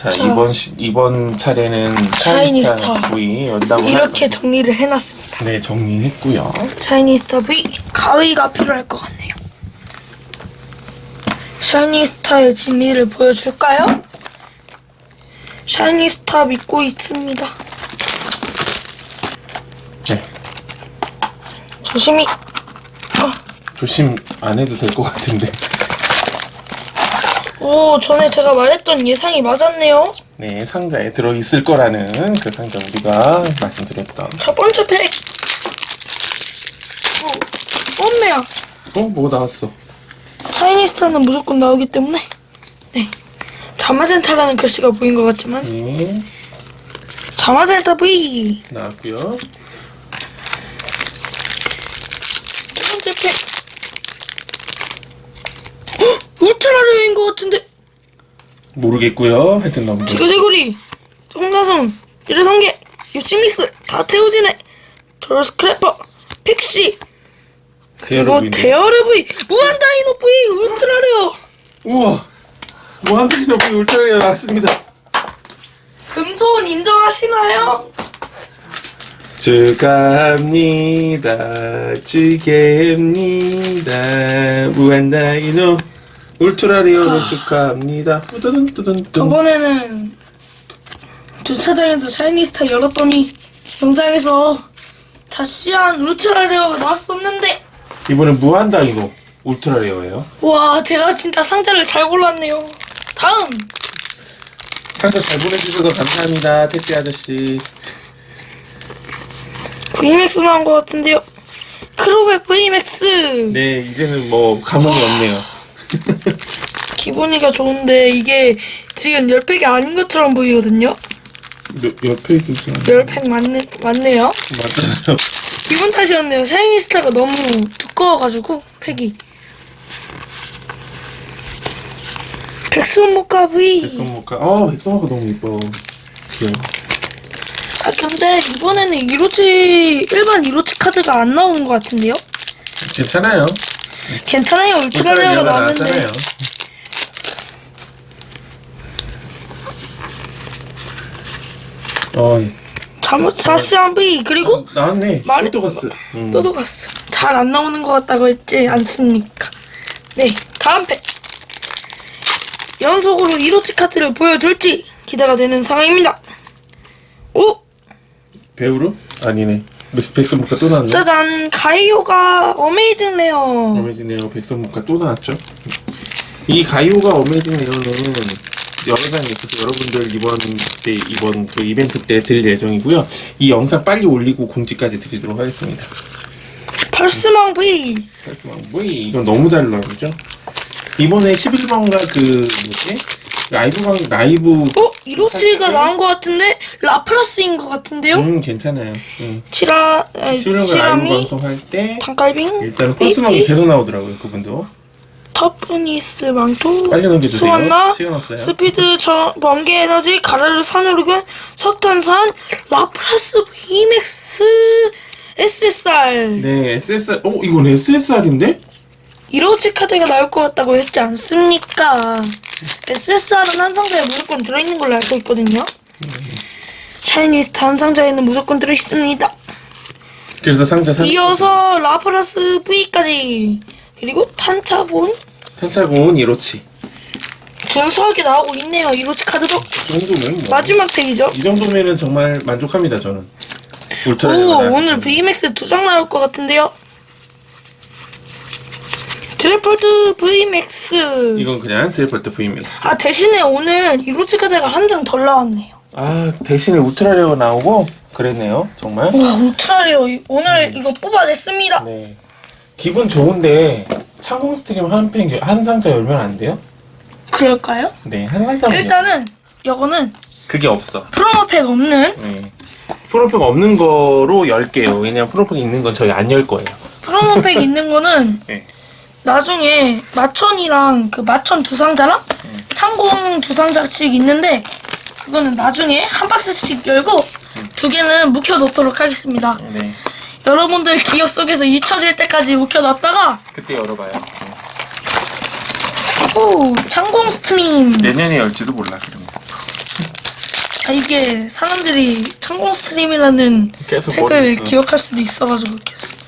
자, 자. 이번 시, 이번 차례는. 샤이니스타 V 연다고 이렇게 할- 정리를 해놨습니다. 네 정리했고요. 샤이니스타 V 가위가 필요할 것 같네요. 샤이니스타의 진리를 보여줄까요? 샤이니스타 믿고 있습니다. 네 조심히. 조심 안 해도 될 것 같은데. 오, 전에 제가 말했던 예상이 맞았네요. 네 상자에 들어 있을 거라는 그 상자 우리가 말씀드렸던. 첫 번째 팩. 어, 엄매야. 어뭐 나왔어? 샤이니스타는 무조건 나오기 때문에. 네. 자마젠타라는 글씨가 보인 것 같지만 네 자마젠타 V 나왔고요. 두 번째 팩 헉! 울트라레어인 것 같은데 모르겠고요. 하여튼 너무 지그재구리 송다솜 유리성계 유싱리스 다 태우지네 돌스크래퍼 픽시 그리고 대여러분. 대어르 V 무한다이노 V 울트라레어 우와 무한대기너 V 울트라리아 나왔습니다. 금소원 인정하시나요? 축하합니다. 축하합니다. 무한다이노 울트라리오를 축하합니다. 뚜두둔 뚜둔 저번에는 주차장에서 샤이니스타 열었더니 영상에서 다시한 울트라레어가 나왔었는데 이번엔 무한다이노 울트라리오예요. 와 제가 진짜 상자를 잘 골랐네요 다음 상자 잘 보내주셔서 감사합니다. 택배 아저씨. VMAX 나온 것 같은데요 크로베 VMAX 네 이제는 뭐 감흥이 없네요. 기분이가 좋은데 이게 지금 10팩이 아닌 것처럼 보이거든요 몇, 몇 페이지죠? 10팩 맞네, 맞네요 맞아요. 기분 탓이었네요 샤이니 스타가 너무 두꺼워가지고 팩이 백손모카 V 백성모카. 어 백성모카 너무 이뻐. 귀여워. 아 근데 이번에는 이로치 일반 이로치 카드가 안 나오는 것 같은데요? 괜찮아요. 괜찮아요 울트라레어가 나왔는데. 어 잘못 사시한 V 그리고 나왔네. 말이- 또도가스. 음. 또도가스 잘안 나오는 것 같다고 했지 않습니까? 네 다음 팩 연속으로 이로치 카드를 보여줄지 기대가 되는 상황입니다 오 배우로? 아니네. 백- 백성모카 또 나왔네. 짜잔 가이오가 어메이징 레어 어메이징 레어 백성모카 또 나왔죠. 이 가이오가 어메이징 레어는 영상에 있어서 여러분들 이번 때 이번 그 이벤트 때 드릴 예정이고요. 이 영상 빨리 올리고 공지까지 드리도록 하겠습니다. 펄스망 V 패스망 V 이건 너무 잘 나오죠. 이번에 11번가 그 뭐지 라이브방 라이브 어? 이로치가 나온 것 같은데 라플라스인 것 같은데요? 음 괜찮아요. 음. 치라 에, 11번가 라이브 치라미 방송할 때 단깔빙 일단은 펄스망이 계속 나오더라고요 그분도. 터프니스 망토 빨리 넘겨주세요. 수완나 시간 없어요. 스피드 저 번개 에너지 가라르 산으로균 석탄산 라플라스 VMAX SSR 네 SSR 어 이건 SSR인데? 이로치 카드가 나올 것 같다고 했지 않습니까? SSR은 한 상자에 무조건 들어있는 걸로 알고 있거든요. 샤이니스타 한 상자에는 무조건 들어있습니다. 그래서 상자 산 이어서 라플라스 V까지 그리고 탄차본 탄차고온 이로치 준수하게 나오고 있네요. 이로치 카드도 이 정도면 뭐. 마지막 팩이죠. 이 정도면은 정말 만족합니다 저는. 오 울트라 오늘 VMAX 두 장 나올 것 같은데요. 트래폴드 VMAX 이건 그냥 드리펄트 VMAX. 아 대신에 오늘 이로치 카드가 한 장 덜 나왔네요. 아 대신에 울트라레어 나오고 그랬네요 정말. 와 울트라레어 이- 오늘 이거 뽑아냈습니다. 네. 기분 좋은데 창공 스트림 한 팩, 한 상자 열면 안 돼요? 그럴까요? 네, 한 상자만. 열- 일단은 이거는 그게 없어. 프로모 팩 없는 네. 프로팩 없는 거로 열게요. 왜냐면 프로팩 있는 건 저희 안 열 거예요. 프로모 팩 있는 거는 네. 나중에 마천이랑 그 마천 두 상자랑 창공 두 상자씩 있는데 그거는 나중에 한 박스씩 열고 두 개는 묵혀 놓도록 하겠습니다. 네. 여러분들 기억 속에서 잊혀질 때까지 묵혀 놨다가 그때 열어봐요. 오 창공 스트림 내년에 열지도 몰라 그러면. 아 이게 사람들이 창공 스트림이라는 계속 팩을 머리- 응. 기억할 수도 있어가지고 계속.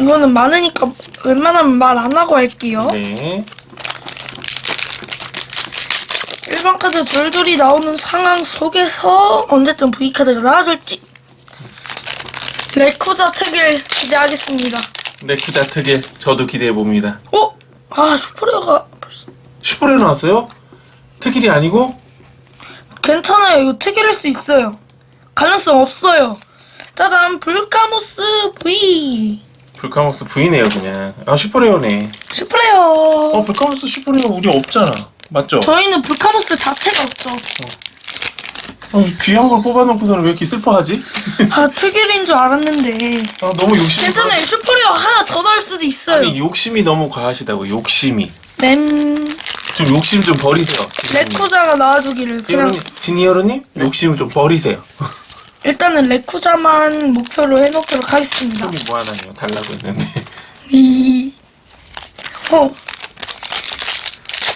이거는 많으니까 웬만하면 말 안 하고 할게요. 네. 일반 카드 돌돌이 나오는 상황 속에서 언제쯤 V 카드가 나와줄지 레쿠자 특일 기대하겠습니다. 레크자 특일 저도 기대해 봅니다. 어? 아 슈퍼레어가 벌써 슈퍼레 나왔어요? 특일이 아니고? 괜찮아요. 이거 특일일 수 있어요. 가능성 없어요. 짜잔 불카모스 V 불카모스 V네요 그냥. 아 슈퍼레어네. 슈퍼레어. 어 불카모스 슈퍼레어 우리 없잖아. 맞죠? 저희는 불카모스 자체가 없죠. 어, 귀한 걸 뽑아놓고서는 왜 이렇게 슬퍼하지? 아 특일인 줄 알았는데 아, 너무 욕심이 괜찮아요. 슈퍼레어 하나 더 나올 수도 있어요. 아니 욕심이 너무 과하시다고 욕심이 램좀 욕심 좀 버리세요 레쿠자가 나와주기를 그냥 여러분, 지니어로님 욕심 좀 버리세요 일단은 레쿠자만 목표로 해놓도록 하겠습니다. 손이 뭐 하나요 달라고 했는데 이 어,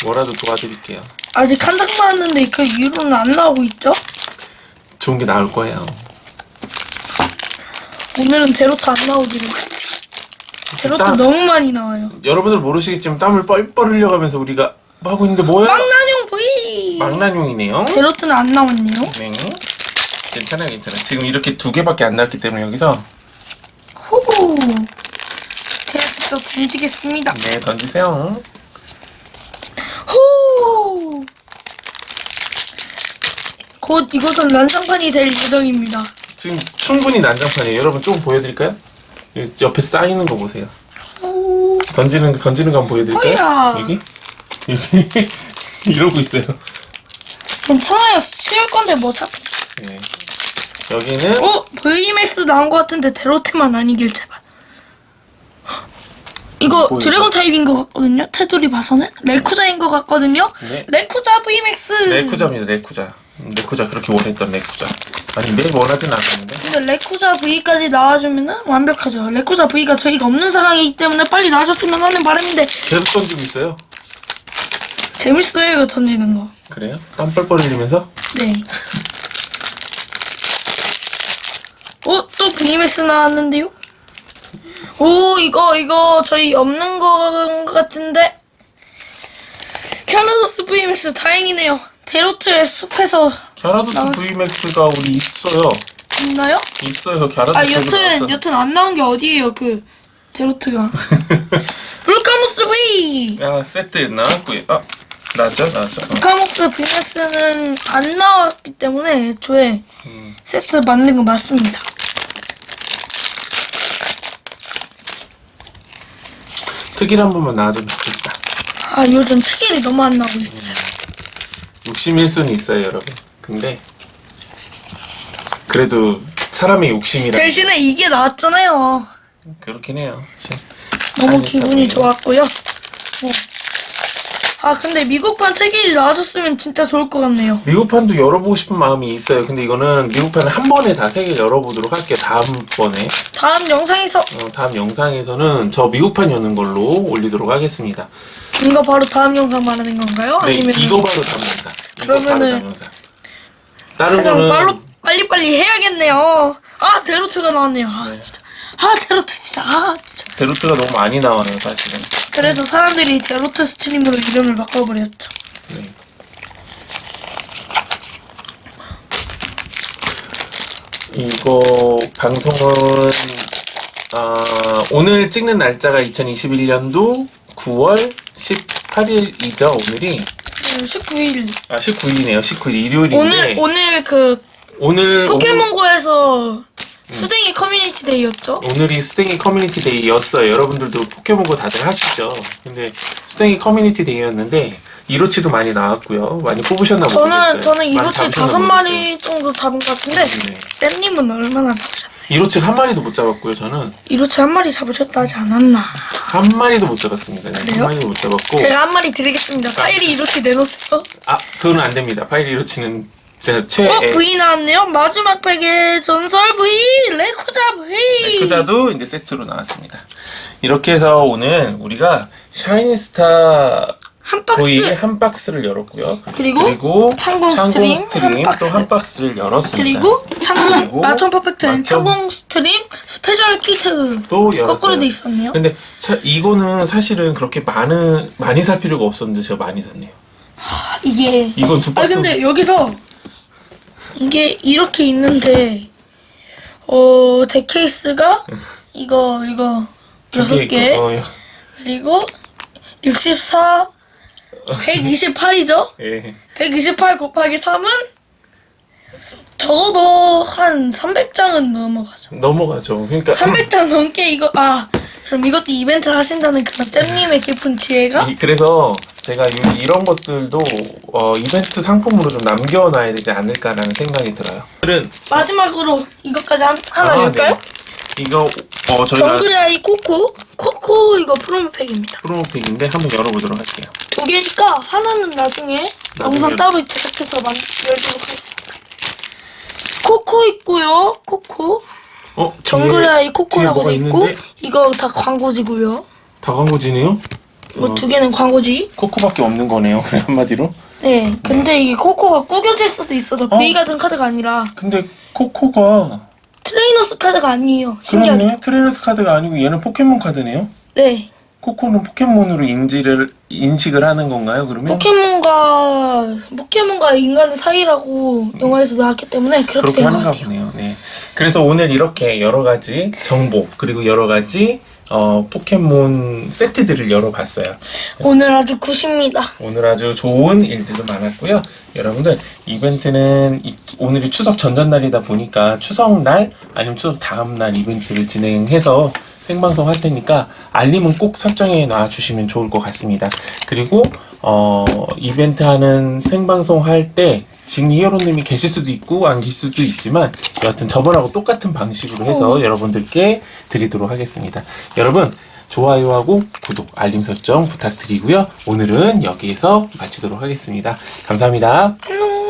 뭐라도 도와드릴게요 아직 한 장 나왔는데 그 이후로는 안 나오고 있죠? 좋은 게 나올 거예요 오늘은 데로트 안 나오기로. 데로트 땀- 너무 많이 나와요. 여러분들 모르시겠지만 땀을 뻘뻘 흘려가면서 우리가 하고 있는데 뭐야? 망나뇽 V. 망나뇽이네요 데로트는 안 나왔네요. 네 괜찮아요 괜찮아요 지금 이렇게 두 개밖에 안 나왔기 때문에 여기서 호호. 제가 직접 던지겠습니다. 네 던지세요 호. 곧 이곳은 난장판이 될 예정입니다. 지금 충분히 난장판이에요 여러분 조금 보여드릴까요? 여기 옆에 쌓이는 거 보세요 호. 던지는 던지는 거 한번 보여드릴까요? 어이야. 여기 여기 이러고 있어요. 괜찮아요. 쉬울 건데 뭐 어차피. 네. 여기는 어? VMAX 나온 것 같은데 데로트만 아니길 제발. 이거 뭐예요? 드래곤 타입인 것 같거든요. 테두리 봐서는 레쿠자인 것 같거든요. 네. 레쿠자 VMAX. 레쿠자입니다. 레쿠자. 음, 레쿠자 그렇게 원했던 레쿠자. 아니 매일 원하진 않았는데. 근데 레쿠자 V까지 나와주면은 완벽하죠. 레쿠자 V가 저희가 없는 상황이기 때문에 빨리 나와줬으면 하는 바람인데 계속 던지고 있어요. 재밌어요 이거 던지는 거. 그래요? 땀 뻘뻘 흘리면서 네. 어? 또 VMAX 나왔는데요? 오 이거 이거 저희 없는 거 같은데 캐나다스 VMAX 다행이네요. 데로트의 숲에서 갸라도스 나왔어. VMAX가 우리 있어요. 있나요? 있어요. 갸라도스. 아 여튼 여튼 안 나온 게 어디예요 그 데로트가 불카무스 V 야 세트 나왔고요. 아 나왔죠, 나왔죠. 어. 불카무스 VMAX는 안 나왔기 때문에 애초에 음. 세트 맞는 거 맞습니다 특일 한 번만 나와주면 좋겠다. 아 요즘 특일이 너무 안 나오고 있어요 욕심일 수는 있어요, 여러분. 근데 그래도 사람의 욕심이라 대신에 이게 나왔잖아요 그렇긴 해요. 시- 너무 기분이. 좋았고요 네. 아 근데 미국판 특일이 나와줬으면 진짜 좋을 것 같네요 미국판도 열어보고 싶은 마음이 있어요. 근데 이거는 미국판을 한 번에 다 세 개 열어보도록 할게요. 다음번에. 다음 영상에서 어, 다음 영상에서는 저 미국판 여는 걸로 올리도록 하겠습니다. 이거 바로 다음 영상 말하는 건가요? 네, 아니면 이거 바로 다음 영상. 이거 그러면은 다음 영상. 다른 거는 빨리 빨리 빨리 해야겠네요. 아 데로트가 나왔네요. 아 네. 진짜. 아 데로트 진짜. 아 진짜. 데루트가 너무 많이 나와요, 사실은. 그래서 사람들이 데로트 스트림으로 이름을 바꿔버렸죠. 네. 이거 방송은 아, 오늘 찍는 날짜가 2021년도 9월 18일이죠. 오늘이 그 19일. 아 19일이네요. 19일 일요일인데 오늘 오늘 그 오늘 포켓몬고에서 수댕이 커뮤니티 데이였죠. 오늘이 수댕이 커뮤니티 데이였어요. 여러분들도 포켓몬고 다들 하시죠. 근데 수댕이 커뮤니티 데이였는데 이로치도 많이 나왔고요. 많이 뽑으셨나 모르겠어요. 저는 저는 많이 이로치 잡으셨나 다섯 모르겠어요. 마리 정도 잡은 것 같은데 네. 쌤님은 얼마나 잡으셨나요? 이로치 한 마리도 못 잡았고요. 저는 이로치 한 마리 잡으셨다 하지 않았나? 한 마리도 못 잡았습니다. 네, 한 그래요? 마리도 못 잡았고 제가 한 마리 드리겠습니다. 파일이 이렇게 내놓으세요. 아 그거는 안 됩니다. 파일 이로치는 진짜 어 최애 V 나왔네요. 마지막 팩의 전설 V 레쿠자 V. 레크자도 이제 세트로 나왔습니다. 이렇게 해서 오늘 우리가 샤이니스타 한 박스 거의 한 박스를 열었고요. 그리고 그리고 창공 스트림 한 박스. 또한 박스를 열었습니다. 그리고 창공 마천 퍼펙트 앤 마천- 창공 스트림 스페셜 키트 또 열었어요. 거꾸로 돼 있었네요. 근데 차, 이거는 사실은 그렇게 많은 많이 살 필요가 없었는데 제가 많이 샀네요. 아, 이게 이건 두아 박스. 근데 여기서 이게 이렇게 있는데 어 데케이스가 이거 이거 여섯 개 어, 그리고 64 128이죠? 예. 128 곱하기 3은 적어도 한 300장은 넘어가죠. 넘어가죠. 그러니까 300장 넘게 이거 아 그럼 이것도 이벤트를 하신다는 그런 쌤님의 깊은 지혜가 이, 그래서 제가 이, 이런 것들도 어, 이벤트 상품으로 좀 남겨놔야 되지 않을까라는 생각이 들어요. 오늘은 마지막으로 이것까지 한, 하나 아, 열까요? 네. 이거 어 저희가 정글의 아이 코코 코코 이거 프로모팩입니다. 프로모팩인데 한번 열어보도록 할게요. 두 개니까 하나는 나중에 영상 열- 따로 제작해서 만 열도록 하겠습니다. 코코 있고요. 코코 어 정글의 아이 뒤에 코코라고 뭐가 돼 있고 있는데 이거 다 광고지고요. 다 광고지네요. 뭐 어. 두 개는 광고지. 코코밖에 없는 거네요. 그래 한마디로. 네. 근데 이게 코코가 구겨질 수도 있어서 어? 베이 같은 카드가 아니라 근데 코코가 트레이너스 카드가 아니에요. 신기하게. 트레이너스 카드가 아니고 얘는 포켓몬 카드네요. 네. 코코는 포켓몬으로 인지를 인식을 하는 건가요? 그러면 포켓몬과 포켓몬과 인간의 사이라고 영화에서 나왔기 때문에 그렇게 그렇게 된 것 하는가 같아요. 보네요. 네. 그래서 오늘 이렇게 여러 가지 정보 그리고 여러 가지 어, 포켓몬 세트들을 열어봤어요. 오늘 아주 굿입니다. 오늘 아주 좋은 일들도 많았고요. 여러분들 이벤트는 이- 오늘이 추석 전전날이다 보니까 추석날 아니면 추석 다음날 이벤트를 진행해서 생방송 할 테니까 알림은 꼭 설정해 놔 주시면 좋을 것 같습니다. 그리고 어 이벤트 하는 생방송 할 때 지금 히어로님이 계실 수도 있고 안 계실 수도 있지만 여하튼 저번하고 똑같은 방식으로 해서 여러분들께 드리도록 하겠습니다. 여러분 좋아요하고 구독, 알림 설정 부탁드리고요. 오늘은 여기에서 마치도록 하겠습니다. 감사합니다. 안녕.